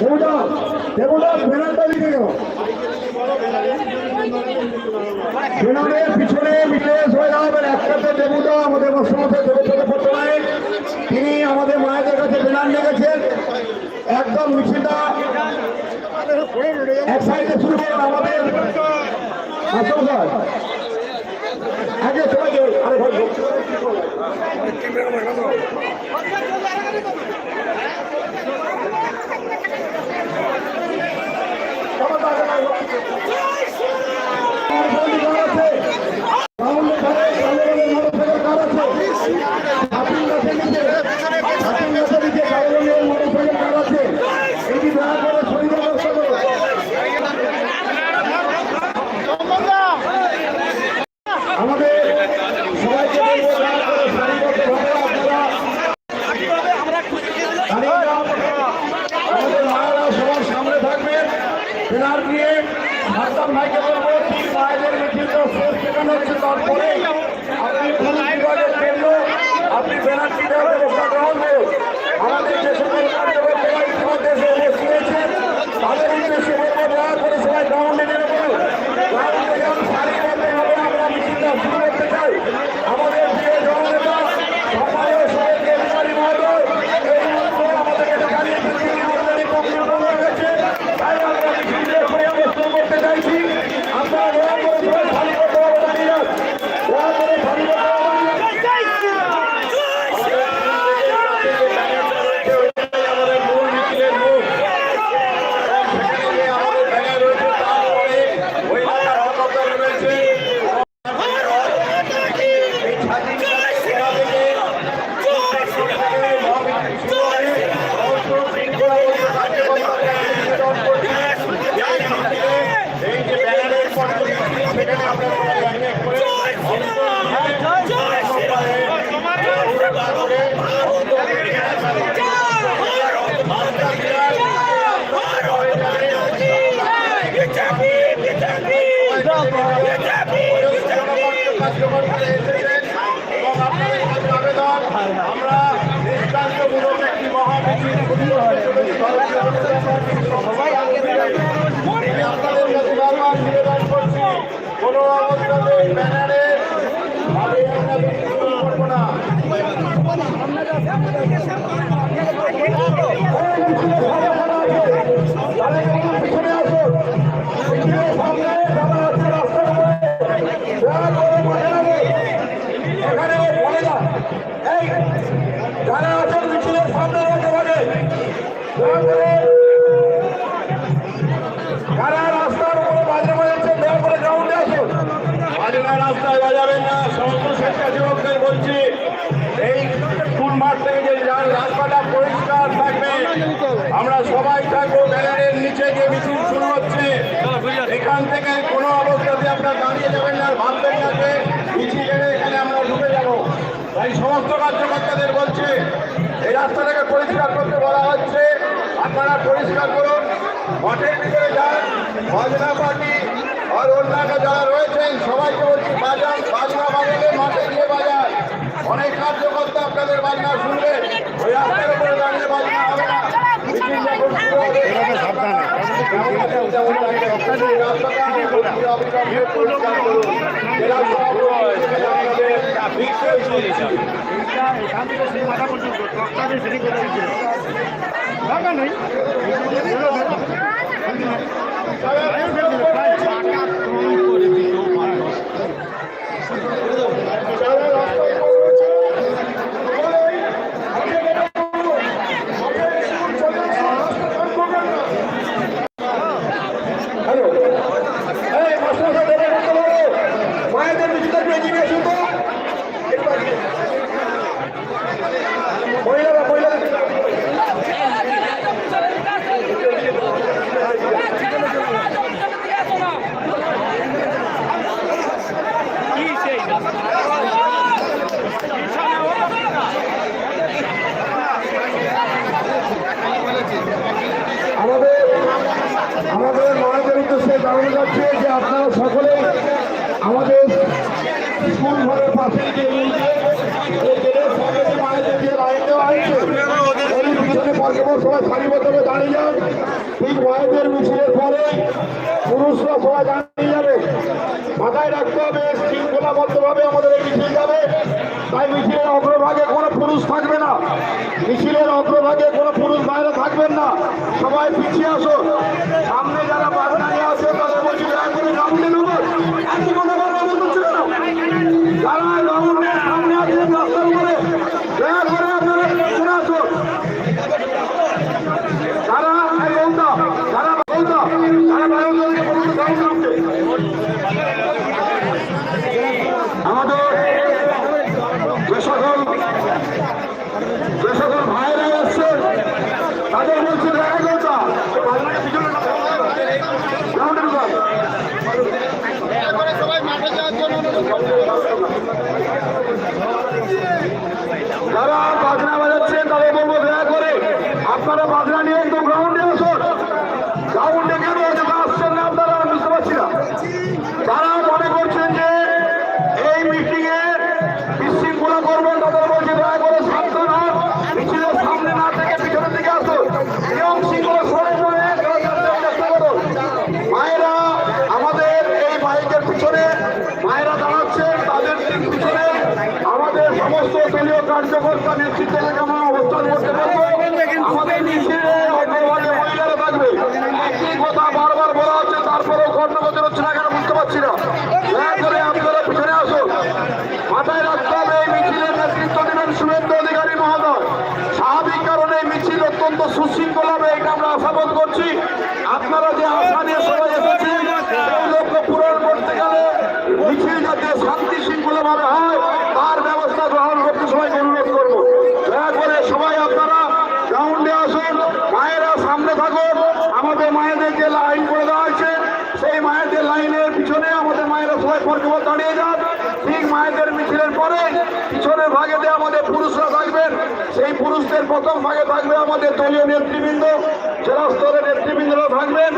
দেবুদা দেবুদা ব্যানারটা লিখে গেল। ব্যানারের পিছনে বিশেষ হয়ে দাঁড়াবেন একসাথে দেবুদা, আমাদের মশামশাই দেবচন্দ্র পট্টনায়ক তিনি আমাদের মায়েদের কাছে ব্যানার লেগেছেন একদম মিছিলটা এক সাইডে শুরু করুন আমাদের। আশঙ্কার আগে সবাইকে আরে ভাই আছে পেনাল্টি দেওয়া রাস্তাটাকে পরিষ্কার করতে বলা হচ্ছে। আপনারা পরিষ্কার করুন। মঠের ভিতরে যান। ভজনা পার্টি আর অন্যান্য যারা রয়েছেন সবাইকে বলছি বাজান বাজনা বাজালে মাঠে গিয়ে বাজান। অনেক কার্যকর্তা আপনাদের বাজনা শুনবে। ওই রাস্তার উপরে দাঁড়িয়ে বাজনা হবে না। রাস্তাটা পরিষ্কার এখান থেকে সেই মাথা পর্যন্ত দশটাকে সেটি করে দিচ্ছে দরকার নেই মহিলা সবাই সারিবদ্ধভাবে দাঁড়িয়ে যান। ঠিক মায়েদের মিছিলের পরে পুরুষরা সবাই দাঁড়িয়ে যাবে। মাথায় রাখতে হবে শৃঙ্খলাবদ্ধভাবে আমাদের এই মিছিল যাবে। তাই মিছিলের অগ্রভাগে কোনো পুরুষ থাকবে না। মিছিলের অগ্রভাগে কোনো পুরুষ বাইরে থাকবেন না। সবাই পিছিয়ে আসো। সামনে যারা বাধা প্রথমের ভাগেতে আমাদের পুরুষরা থাকবেন, সেই পুরুষদের প্রথম ভাগে থাকবে আমাদের দলীয় নেতৃবৃন্দ, জেলা স্তরের নেতৃবৃন্দরা থাকবেন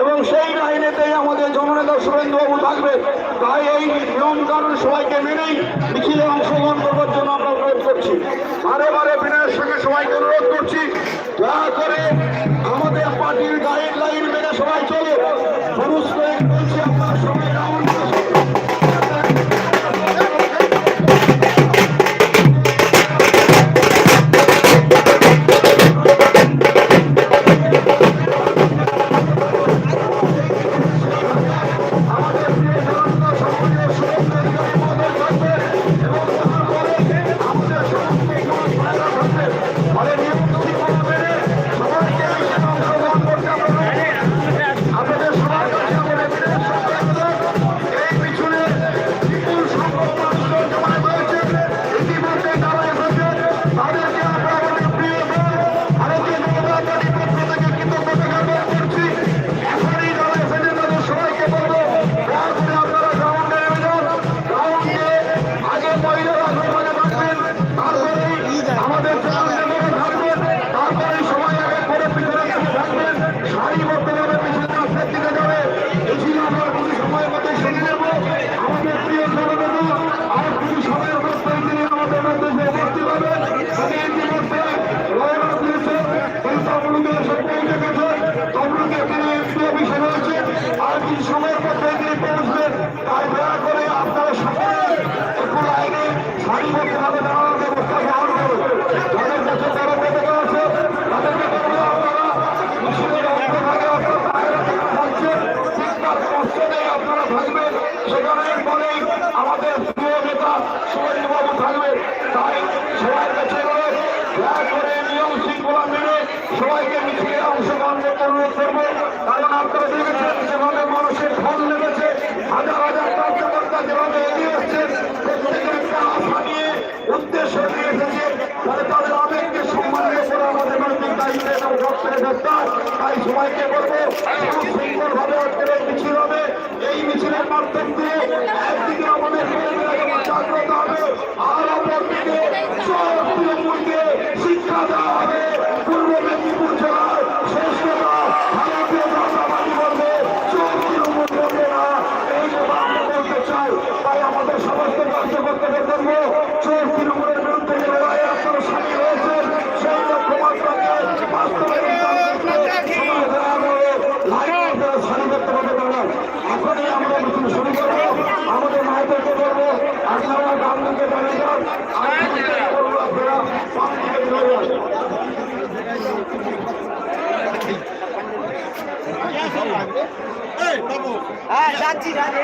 এবং সেই লাইনেতেই আমাদের জননেতা সুরেন্দ্রবাবু থাকবেন। তাই এই নিয়ম কারণ সবাইকে মেনেই মিছিলে অংশগ্রহণ করবার জন্য আমরা অনুরোধ করছি। বারে বারে বিনয়ের সঙ্গে সবাইকে অনুরোধ করছি, দয়া করে আমাদের পার্টির গাইডলাইন প্রত্যাশ তাই সবাইকে বলব সুন্দরভাবে আজকের মিছিল হবে। এই মিছিলের মাধ্যম দিয়ে একদিকে আমাদের জাগ্রত হবে, আর অপরদিকে হ্যাঁ যাচ্ছি যাচ্ছি।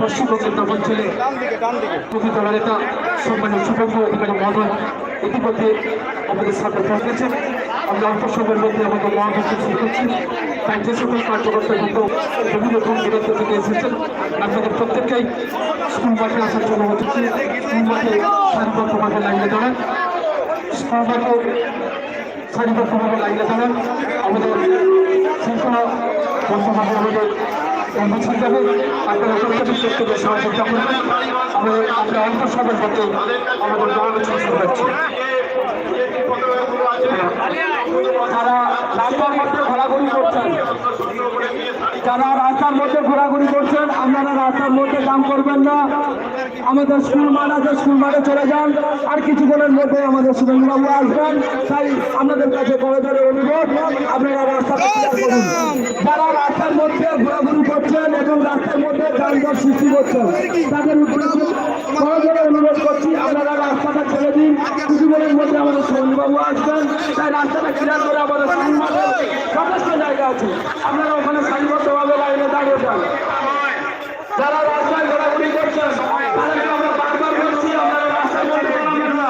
পশ্চিমবঙ্গের নগর ছেলে প্রকৃত নেতা সম্মানীয় সুভঙ্গ অধিকারী মহোদয় ইতিমধ্যে আমাদের সাথে পৌঁছেছেন আমরা অল্প সময়ের মধ্যে আমাদের মহাভক্তি শুরু করছি। তাই যে সকল কার্যকর্তা কিন্তু বিভিন্ন দূর দূরান্ত থেকে এসেছেন, আপনাদের প্রত্যেককেই স্কুল মাঠে আসার জন্য হচ্ছে স্কুল মাঠে সারিবদ্ধভাবে লাগিয়ে দাঁড়ান। স্কুল মাঠে সারিবদ্ধভাবে লাগিয়ে দাঁড়ান। আমাদের শৃঙ্খলা বন্ধভাবে আমাদের মিছিল যাবে আপনারা প্রত্যেকে প্রত্যেকে সহযোগিতা করবেন আমরা আমরা সময়ের মধ্যে আমাদের দল শুরু করছি যারা রাস্তার মধ্যে ঘোরাঘুরি করছেন। যারা রাস্তার মধ্যে ঘোরাঘুরি করছেন, আপনারা রাস্তার মধ্যে কাম করবেন না। আমাদের স্কুল মাঠ আছে স্কুল মাঠে চলে যান। আর কিছুক্ষণের মধ্যে আমাদের সুরেন্দ্রবাবু আসবেন। তাই আপনাদের কাছে করজোরে অনুরোধ, আপনারা করুন যারা রাস্তার মধ্যে ঘোরাঘুরি করছেন এবং রাস্তার মধ্যে যানজট সৃষ্টি করছেন, তাদের উদ্দেশ্যে করজোরে অনুরোধ করছি, আপনারা রাস্তাটা ছেড়ে দিন। কিছুক্ষণের মধ্যে আমাদের সুরেন্দ্রবাবু আসবেন। তাই রাস্তাটা ক্লিয়ার করে আমাদের মাঠে যথেষ্ট জায়গা আছে। আপনারা ওখানে সারিবদ্ধভাবে লাইনে দাঁড়িয়ে যান যারা রাস্তায় ঘোরাঘুরি করছেন তাদেরকে আমরা বারবার বলছি আপনারা রাস্তার মধ্যে নামবেন না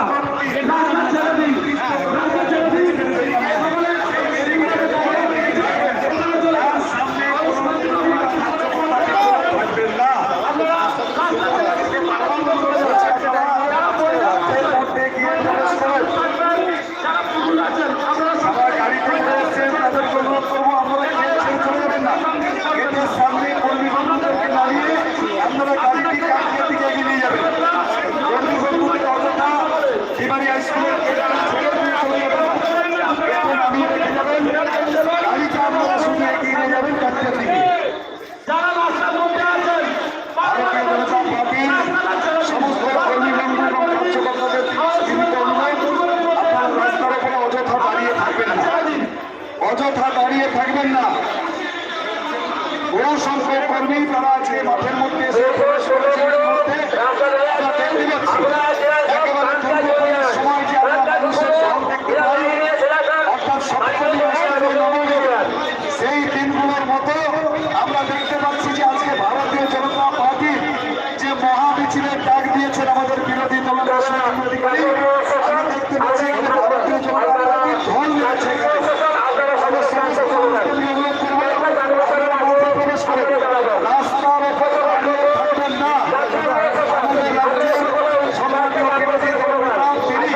রাস্তা ছেড়ে দিন রাস্তা ছেড়ে দিন আপনারা গাড়িটি কালকের দিকে এগিয়ে নিয়ে যাবেন কর্মীবন্ধুদের অযথা এবারে স্কুলের ছেড়ে দিয়ে চলে যাবেন একটু নামিয়ে রেখে যাবেন গাড়িটা আপনারা শুধু এগিয়ে নিয়ে যাবেন চারটের দিকে যারা রাস্তার মধ্যে আছেন ভারতীয় জনতা পার্টির সমস্ত কর্মীবন্ধু এবং কার্যকর্তাদের সীমিত অনুরোধ আপনারা উপরে অযথা দাঁড়িয়ে থাকবেন না। অযথা দাঁড়িয়ে থাকবেন না। বহু সংখ্যক কর্মী তারা আজকে মাঠের মধ্যে এসে প্রবেশ করেছেন এর মধ্যে আমরা দেখতে পাচ্ছি একেবারে দুর্যোগের সময় যে আমরা মানুষের ঝড় দেখতে পাই অর্থাৎ সপ্তমী মাস এবং নবমী সেই দিনগুলোর মতো আমরা দেখতে পাচ্ছি যে আজকে ভারতীয় জনতা পার্টি যে মহা মিছিলের ডাক দিয়েছেন আমাদের বিরোধী দলের শুভেন্দু অধিকারী আমরা দেখতে পাচ্ছি এখানে ভারতীয় জনতা পার্টি ঢোল রয়েছে রাস্তার উপরে দাঁড়িয়ে থাকবেন না আমাদের রাজ্যের সমাজের বিরোধী দলনেতা তিনি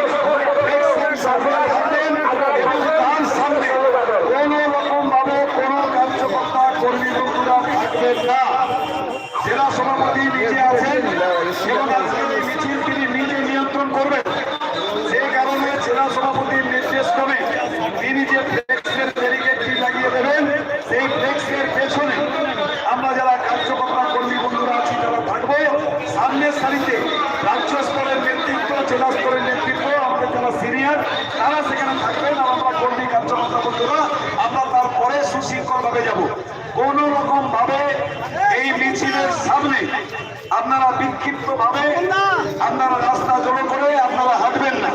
ফ্লেক্সের সামনে থাকবেন এবং তার সামনে কোনো রকম ভাবে কোনো কার্যকর্তা কর্মী বন্ধুরা থাকবেন না জেলা সভাপতি নিজে আছেন এবং আজকের এই মিছিল তিনি নিজে নিয়ন্ত্রণ করবেন সেই কারণে জেলা সভাপতির নির্দেশ ক্রমে তিনি যে ফ্লেক্সের ব্যারিকেডটি লাগিয়ে দেবেন সেই ফ্লেক্সের পেছনে আমরা যারা কার্যকর্তা কর্মী বন্ধুরা আছি যারা থাকব সামনের সারিতে রাজ্য স্তরের নেতৃত্ব জেলা স্তরের নেতৃত্ব আমাদের যারা সিনিয়র তারা সেখানে থাকবেন আর আমরা কর্মী কার্যকর্তা বন্ধুরা আমরা তারপরে সুশৃঙ্খলভাবে যাব? কোন রকম ভাবে এই মিছিলের সামনে আপনারা বিক্ষিপ্ত ভাবে আপনারা রাস্তা জড়ো করে আপনারা হাঁটবেন না।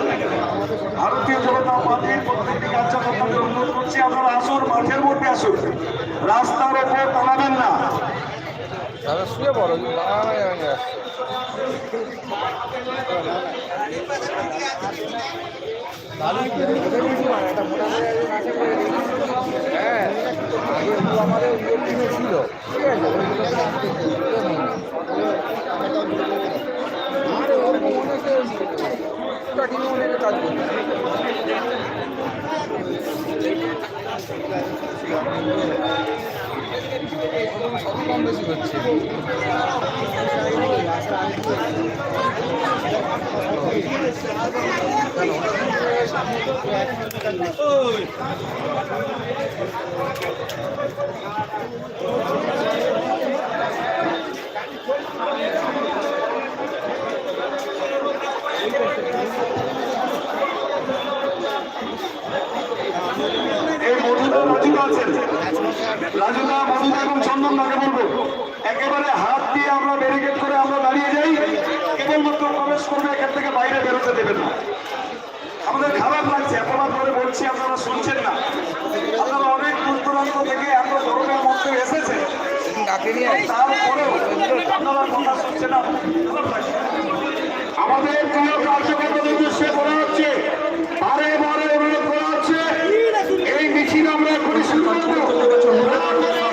ভারতীয় জনতা পার্টির প্রত্যেকটি কার্যকর্তাদের অনুরোধ করছি, আপনারা আসুন, মাঠের মধ্যে আসুন। রাস্তার ওপর দাঁড়াবেন না। শুয়ে হ্যাঁ। আমাদের ছিল ঠিক আছে কাজ সবই কম বেশি হচ্ছে Thank you. নিয়োজিত আছেন। রাজুদা, মধুদা এবং চন্দনদাকে বলব, একেবারে হাত দিয়ে আমরা ব্যারিকেড করে আমরা দাঁড়িয়ে যাই, কেবলমাত্র প্রবেশ করবে, এখান থেকে বাইরে বেরোতে দেবেন না। আমাদের খারাপ লাগছে এতবার করে বলছি, আপনারা শুনছেন না। আপনারা অনেক দূর দূরান্ত থেকে এত গরমের মধ্যে এসেছে। তারপরেও আপনারা কথা শুনছেন না। আমাদের প্রিয় কার্যকর্তাদের উদ্দেশ্যে করা হচ্ছে, বারে বারে অনুরোধ মিছিল আমরা এখনই শুরু করব।